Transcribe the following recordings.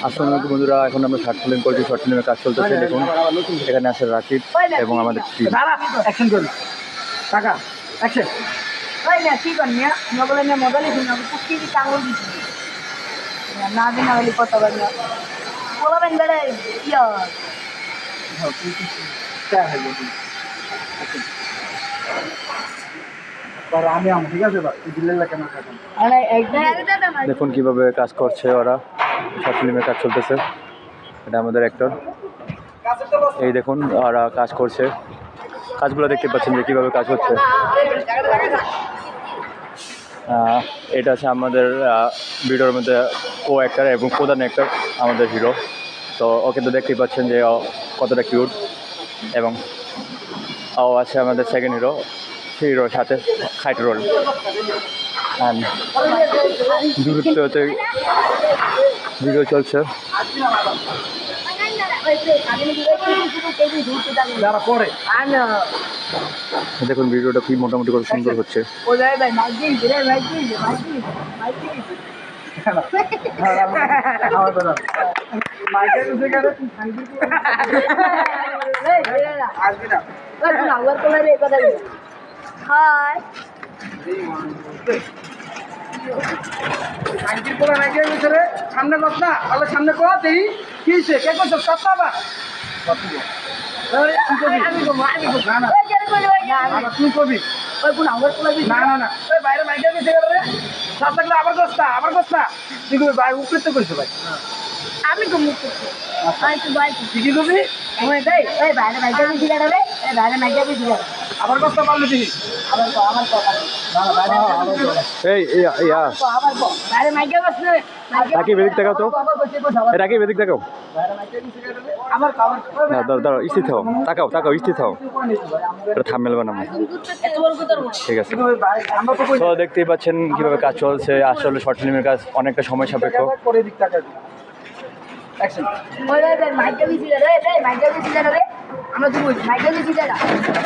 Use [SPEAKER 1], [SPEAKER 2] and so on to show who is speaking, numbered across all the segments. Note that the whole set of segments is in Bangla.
[SPEAKER 1] আসসালামু আলাইকুম বন্ধুরা এখন আমরা শর্ট ফিল্ম করছি শর্ট ফিল্মের কাজ চলতেছে দেখুন এখানে আছে রাকিব এবং আমাদের টিম
[SPEAKER 2] টাকা অ্যাকশন
[SPEAKER 3] না দিন হলে কত বলবেন বেড়ে ইয়া।
[SPEAKER 1] দেখুন কীভাবে কাজ করছে ওরা। শর্ট ফিল্মের কাজ চলতেছে। এটা আমাদের অ্যাক্টর এই দেখুন ওরা কাজ করছে। কাজগুলো দেখতে পাচ্ছেন যে কীভাবে কাজ হচ্ছে। এটা আছে আমাদের ভিডিওর মধ্যে ও অ্যাক্টার এবং প্রধান অ্যাক্টর আমাদের হিরো তো ওকে তো দেখতেই পাচ্ছেন যে কতটা কিউট এবং ও আছে আমাদের সেকেন্ড হিরো হিরোর সাথে খাইট রোল অ্যান্ড দূরত্বতে ভিডিও চলছে দেখুন ভিডিওটা কি মোটামুটি করে সুন্দর হচ্ছে
[SPEAKER 3] ও যাই ভাই মাইক দিন রে মাইক দিন মাইক দিন মাইক দিন
[SPEAKER 2] আমার কথা মাইকেল সেখানে তুই সাইকেল
[SPEAKER 3] এই বেড়া
[SPEAKER 2] আসবি না
[SPEAKER 3] ওই না ওর কোলে রে
[SPEAKER 2] সামনে কত না। তাহলে সামনে কো দেই কি হইছে কে কইছ
[SPEAKER 3] কত
[SPEAKER 2] না না
[SPEAKER 3] না
[SPEAKER 2] না, না, তুই কবি না না না। বাইরে মাইকেল গেছে রে আবার কষ্ট আবার কস্তা তুই কবি ভাই উপরে তো কইছো ভাই।
[SPEAKER 3] আমি গো মুখ আই তো ভাই
[SPEAKER 2] তুই কি কবি
[SPEAKER 3] ওই দেই ওই বাইরে মাইক দিন দিলা রে এই বাইরে মাইক দিন দিলা
[SPEAKER 2] আবার কষ্ট পারলি তুই?
[SPEAKER 3] আবার আবার কো
[SPEAKER 2] না না বাইরে আবার কষ্ট।
[SPEAKER 1] এই ইয়া ইয়া
[SPEAKER 3] কো আবার কো। বাইরে মাইক দিন বসলে
[SPEAKER 1] রাকিব এদিক দেখাও তো। রাকিব এদিক দেখাও না দাঁড়াও স্থির থাও। তাকাও তাকাও স্থির থাও। এটা
[SPEAKER 3] এত বড় কথা
[SPEAKER 1] ঠিক আছে।
[SPEAKER 2] তো
[SPEAKER 1] দেখতেই পাচ্ছেন কীভাবে কাজ চলছে। আসলে শর্ট ফিল্মের কাজ অনেকটা সময় সাপেক্ষ।
[SPEAKER 2] অ্যাকশন
[SPEAKER 3] ওই রে দিলা রে। আমরা তো বলছি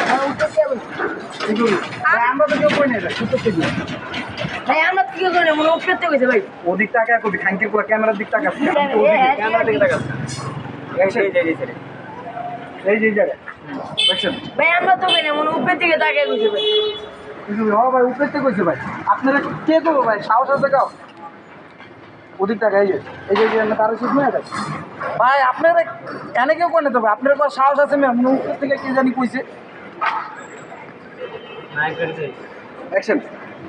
[SPEAKER 3] আমরা উত্তর দিয়ে বলছি।
[SPEAKER 2] কি কবি ভাই আমরা তো কেউ নাই ভাই
[SPEAKER 3] ভাই আমরা কি করে মনে উত্তর দিয়ে কইছে ভাই।
[SPEAKER 2] ওদিক টাকা পুরো ক্যামেরার দিক টাকা ক্যামেরার দিকে টাকা অ্যাকশন এই যে এই যে জায়গা অ্যাকশন
[SPEAKER 3] ভাই আমরা তো কেন মনে উপর দিকে তাকিয়ে কইছে ভাই।
[SPEAKER 2] ভাই উপরে থেকে কইছে ভাই। আপনারা কে করব ভাই? সাহস আছে কাও ওদিক টাকা এই যে এই যে তারা শিখ না ভাই ভাই আপনারা এনে কেউ করে তো ভাই? আপনার কোনো সাহস আছে ম্যাম? উপর থেকে কে জানি কইছে। অ্যাকশন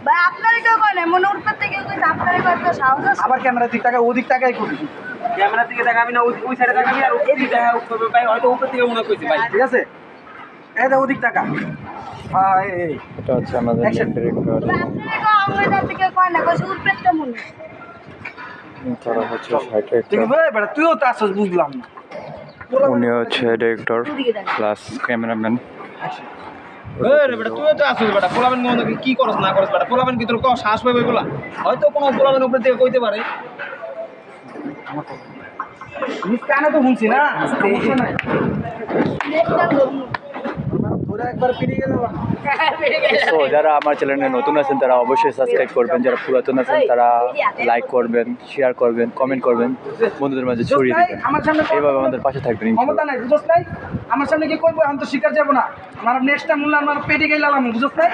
[SPEAKER 3] ভাই আপনারা কেউ কয় মনে উপর থেকে কইছে আপনারা কয় সাহস আছে?
[SPEAKER 2] আবার ক্যামেরার দিক টাকা ওদিক টাকাই কবি
[SPEAKER 4] ক্যামেরার দিকে দেখাবি না ওই সাইডে দেখাবি আর ওই দেখা ভাই হয়তো উপর থেকে মনে করছে ভাই।
[SPEAKER 2] ঠিক আছে? এই দে ওদিক টাকা
[SPEAKER 1] এটা হচ্ছে আমাদের ডিরেক্টর
[SPEAKER 3] কেউ থেকে কয় না কইছে উপর থেকে মনে
[SPEAKER 1] তারা হচ্ছে
[SPEAKER 2] তুইও তো আসছিস বুঝলাম না।
[SPEAKER 1] উনি হচ্ছে ডিরেক্টর প্লাস ক্যামেরাম্যান
[SPEAKER 4] তুই তো আসিস বেটা পোলাবেন কি করছ না করছ বেটা পোলাবেন কি তোর কো শ্বাস পাবে এগুলা। হয়তো কোনো পোলাবেন উপর থেকে কইতে পারে।
[SPEAKER 2] কানে তো শুনছি না?
[SPEAKER 1] যারা আমার চ্যানেলে নতুন আছেন তারা অবশ্যই সাবস্ক্রাইব করবেন। যারা পুরাতন আছেন তারা লাইক করবেন শেয়ার করবেন কমেন্ট করবেন। বন্ধুদের মাঝে ছড়িয়ে দেবেন। এইভাবে আমাদের পাশে থাকবেন
[SPEAKER 2] ক্ষমতা নাই বুঝছ নাই? আমার সামনে কি করব? আমি তো শিকার যাব না। আমার নেক্সট টাইম আমার পেটে গেলাম বুঝছ নাই?